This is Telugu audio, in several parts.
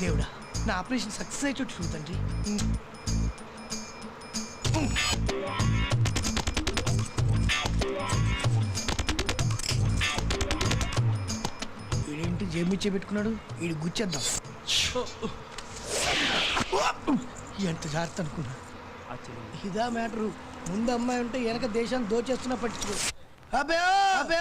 దేవుడా నా ఆపరేషన్ సక్సెస్ అయ్యేటట్టు చూడు తండ్రి. వీడేంటి జేబిచ్చే పెట్టుకున్నాడు వీడి గుచ్చేద్దాం. ఎంత జాగ్రత్త అనుకున్నా. ఇదా మ్యాటరు. ముందు అమ్మాయి ఉంటే వెనక దేశాన్ని దోచేస్తున్నా పట్టించుకో. అబ్బే అబ్బే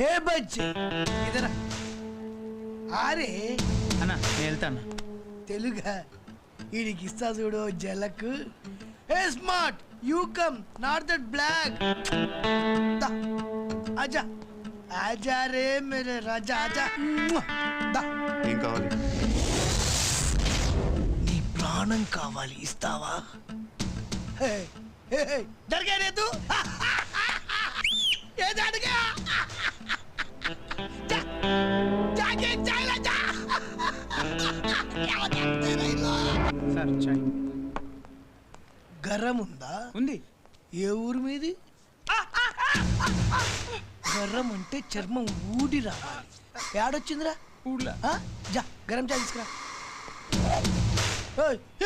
హే హే హే బచ్చి ఇదరా. ఆరే. అన్న నేను వెళ్తాను తెలుగా. వీడికి ఇస్తా చూడు జలక్. Hey smart you come not that block. ఆజా. ఆజా రే మేరే రాజా ఆజా. మ్వా. దా. ఏం కావాలి? నీ ప్రాణం కావాలి ఇస్తావా? హే, హే, సార్ చాయ్. గర్రం ఉందా. ఉంది ఏ ఊరు మీది? గర్రం అంటే చర్మం ఊడి రావాలి. ఏడొచ్చిందిరా? ఊళ్ళో? జా గరం చాయ్ తీసుకురా.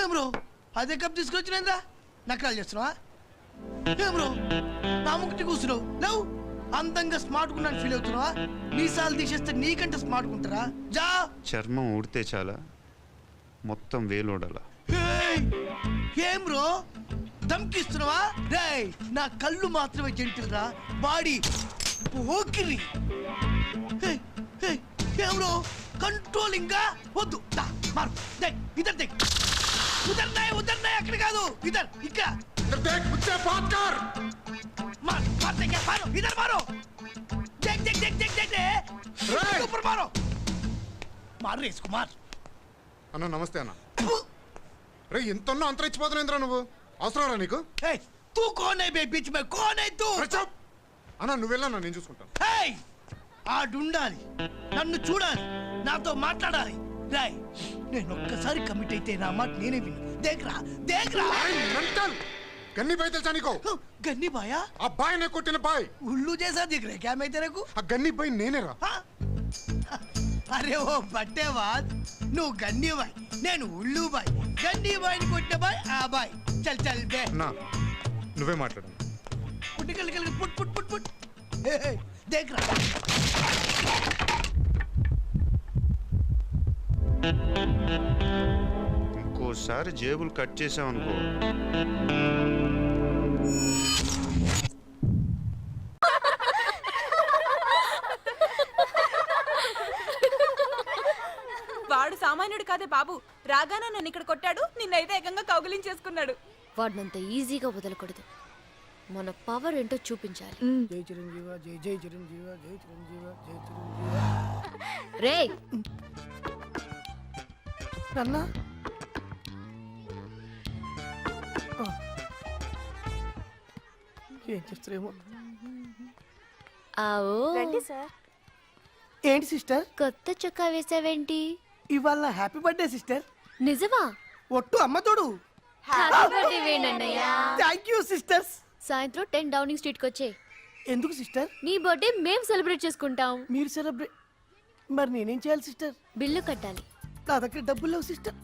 ఏం బ్రో? అదే కప్ తీసుకొచ్చినందా నకరాలు చేస్తున్నావా? ఏం బ్రో? నా ముక్కటి కూర్చున్నావు. లేవు. అందంగా స్మార్ట్ ఉన్నాను ఫీల్ అవుతున్నావా? మీసాలు తీసేస్తే నీకంటే స్మార్ట్ ఉంటారా? జా! చర్మం ఊడితే చాలా మొత్తం వేలోడాల ఏం బ్రో? ధమ్కిస్తున్నావా రేయ్! నా కళ్ళు మాత్రమే జంటిల్ రా. బాడీ ఓకిరి ఏం బ్రో? కంట్రోలింగ్గా? వద్దు. మారు. ఇద్దరు దే. ఉదర్ నాయ్ ఉదర్ నాయ్ అక్కడ కాదు. ఇద్దరు ఇక్కడ. దేక్ దేక్ దేక్ దే సూపర్ మారు మారు రేస్ కుమార్ అన్న నమస్తే అన్న. రే ఎంత అంతరం ఇచ్చిపోతున్నాయింద్రా నువ్వు? అవసరం నీకు. ఏయ్ కౌన్ హై తూ. రే, చాప్. అన్న నువ్వు వెళ్ళన్నా నేను చూసుకుంటాను. హేయ్ ఆడుండాలి. నన్ను చూడాలి. నాతో మాట్లాడాలి. రాయ్ నేను ఒక్కసారి కమిట్ అయితే నా మాట నేనే విను. దేక్రా దేక్రా ఏయ్, మెంటల్ గన్ని బాయ్ తెలుసా నీకు? గన్ని బాయా? ఆ బాయ్ నే కొట్టిన బాయ్. ఉల్లు చేసా దిగరే క్యా మే తెరకు ఆ గన్ని బాయ్ నేనేరా. హా? అరే ఓ బట్టే వాద్ నువ్వు గన్ని బాయ్ నేను ఉల్లు బాయ్. గన్ని బాయ్ని కొట్టిన బాయ్ ఆ బాయ్. చల్ చల్ బే. అన్నా నువ్వే మాట్లాడు. పుట్టికల్ కలిగి పుట్ పుట్ పుట్ పుట్. హే, హే, దేక్రా ఇంకోసారి జేబులు కట్ చేసామనుకో వాడు సామాన్యుడు కాదే బాబు. రాగానే నన్ను ఇక్కడ కొట్టాడు. నిన్నైతే ఏకంగా కౌగులించేసుకున్నాడు వాడినంత ఈజీగా వదలకూడదు. మన పవర్ ఏంటో చూపించాలి. జై చిరంజీవ జై జై చిరంజీవ జై చిరంజీవ జై చిరంజీవ. రే ఏం చేస్తారేమో ఆవో. ఏంటి సిస్టర్? కొత్త చొక్కా వేసావేంటి? ఇవాళ నా హ్యాపీ బర్త్డే సిస్టర్. నిజమా? ఒట్టు అమ్మ తోడు. Happy birthday వేణన్నయ్య. Thank you sisters. సాయంత్రం టెన్ డౌనింగ్ స్ట్రీట్కి వచ్చే. ఎందుకు సిస్టర్? నీ బర్త్డే మేం సెలబ్రేట్ చేసుకుంటాం. మీరు సెలబ్రేట్ మరి నేనేం చేయాలి సిస్టర్? బిల్లు కట్టాలి. నా దగ్గర డబ్బులు లేవు సిస్టర్.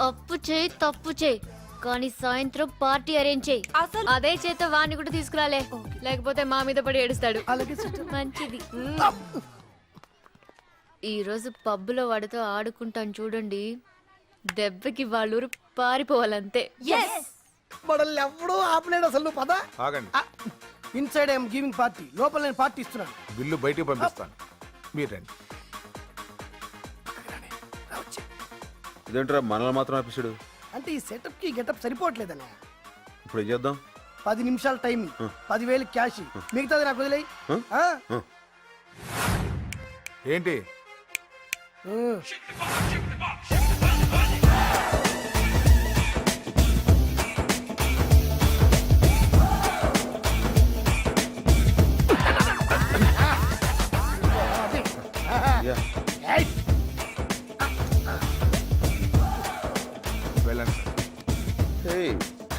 అప్పు చేయి తప్పు చేయి. కానీ సాయంత్రం పార్టీ అరేంజ్ చేయి. అసలు? అదే చేత వాణ్ణి కూడా తీసుకురాలే. లేకపోతే మా మీద పడి ఏడుస్తాడు. మంచిది. ఈ రోజు పబ్బులో వాడితో ఆడుకుంటాను చూడండి. దెబ్బకి వాళ్ళూరు పారిపోవాలంతే. మనల్ని ఎవడూ ఆపలేడు అసలు పద. ఆగండి. ఇన్సైడ్ ఐఎమ్ గివింగ్ పార్టీ లోపల నేను పార్టీ ఇస్తున్నాను. బిల్లు బయటికి పంపిస్తాను. మీరు రండి. ఇదేంట్రా మనల్ని మాత్రం ఆపిస్తాడు అంటే ఈ సెటప్కి గెటప్ సరిపోవట్లేదన్న ఇప్పుడు ఏం చేద్దాం? పది నిమిషాల టైం పదివేలు క్యాష్. మిగతాది నాకు వదిలేయి. ఆ? ఏంటి.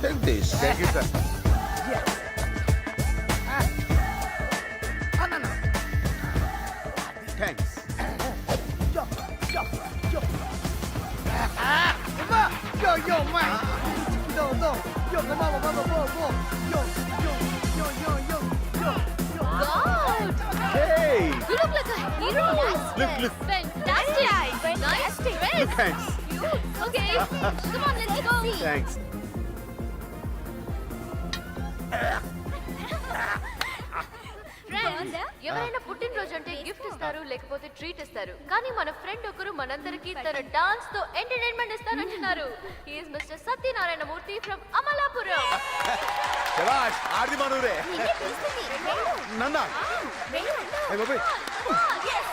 accept this. Thank you, sir. Thanks. Yo, yo, yo. Ah, yo, yo, man. Yo. Yo, yo, yo, yo, yo, yo. God! Hey! You like a hero. Look, look. Fantastic. Fantastic. Nice dress. Thanks. Okay. Come on, let's go. Thanks. Friends, ఎవరైనా పుట్టినరోజు అంటే గిఫ్ట్ ఇస్తారు లేకపోతే ట్రీట్ ఇస్తారు. కానీ మన ఫ్రెండ్ ఒకరు మనందరికి తన డాన్స్తో entertainment ఇస్తారంటున్నారు. He is mister Satyanarayana Murthy from Amalapuram. శభాష్ ఆడిది మనూరే. నన్నా ఏ బాబాయ్. Yes.